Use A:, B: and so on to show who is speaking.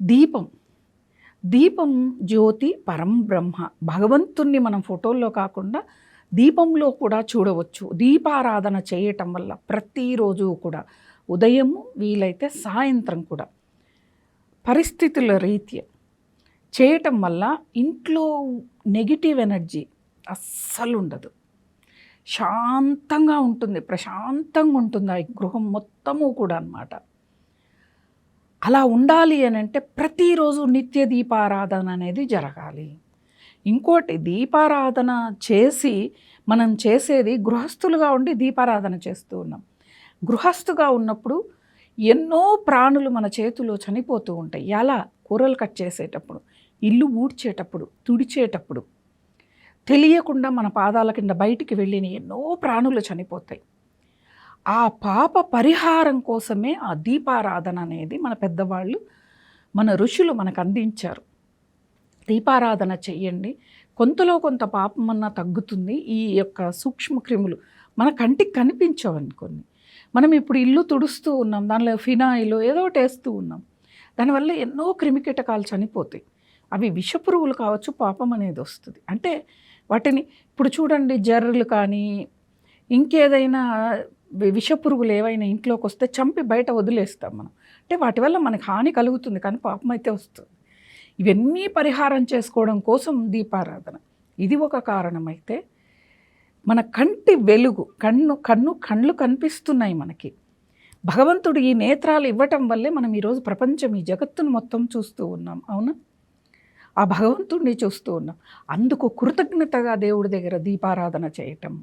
A: దీపం. దీపం జ్యోతి పరం బ్రహ్మ. భగవంతుణ్ణి మనం ఫోటోల్లో కాకుండా దీపంలో కూడా చూడవచ్చు. దీపారాధన చేయటం వల్ల ప్రతిరోజు కూడా ఉదయము వీలైతే సాయంత్రం కూడా. పరిస్థితుల రీత్యా చేయటం వల్ల ఇంట్లో నెగిటివ్ ఎనర్జీ అస్సలు ఉండదు. శాంతంగా ఉంటుంది ప్రశాంతంగా ఉంటుంది ఆ గృహం మొత్తము కూడా అన్నమాట. అలా ఉండాలి అని అంటే ప్రతిరోజు నిత్య దీపారాధన అనేది జరగాలి. ఇంకోటి దీపారాధన చేసి మనం చేసేది గృహస్థులుగా ఉండి దీపారాధన చేస్తూ ఉన్నాం. గృహస్థుగా ఉన్నప్పుడు ఎన్నో ప్రాణులు మన చేతిలో చనిపోతూ ఉంటాయి. ఎలా? కూరలు కట్ చేసేటప్పుడు ఇల్లు ఊడ్చేటప్పుడు తుడిచేటప్పుడు. తెలియకుండా మన పాదాల కింద బయటికి వెళ్ళిన ఎన్నో ప్రాణులు చనిపోతాయి. ఆ పాప పరిహారం కోసమే ఆ దీపారాధన అనేది మన పెద్దవాళ్ళు మన ఋషులు మనకు అందించారు. దీపారాధన చెయ్యండి. కొంతలో కొంత పాపమన్నా తగ్గుతుంది. ఈ యొక్క సూక్ష్మ క్రిములు మన కంటికి కనిపించవని కొన్ని. మనం ఇప్పుడు ఇల్లు తుడుస్తూ ఉన్నాం. దానిలో ఫినాయిల్ ఏదో ఒకటి వేస్తూ ఉన్నాం. దానివల్ల ఎన్నో క్రిమికీటకాలు చనిపోతాయి. అవి విషపురుగులు కావచ్చు పాపం అనేది వస్తుంది. అంటే వాటిని ఇప్పుడు చూడండి జర్రలు కానీ ఇంకేదైనా విషపురుగులు ఏవైనా ఇంట్లోకి వస్తే చంపి బయట వదిలేస్తాం మనం. అంటే వాటి వల్ల మనకి హాని కలుగుతుంది కానీ పాపం అయితే వస్తుంది. ఇవన్నీ పరిహారం చేసుకోవడం కోసం దీపారాధన. ఇది ఒక కారణమైతే మన కంటి వెలుగు కన్ను కన్ను కళ్ళు కనిపిస్తున్నాయి మనకి. భగవంతుడు ఈ నేత్రాలు ఇవ్వటం వల్లే మనం ఈరోజు ప్రపంచం ఈ జగత్తును మొత్తం చూస్తూ ఉన్నాం. అవునా? ఆ భగవంతుడిని చూస్తూ ఉన్నాం. అందుకు కృతజ్ఞతగా దేవుడి దగ్గర దీపారాధన చేయటం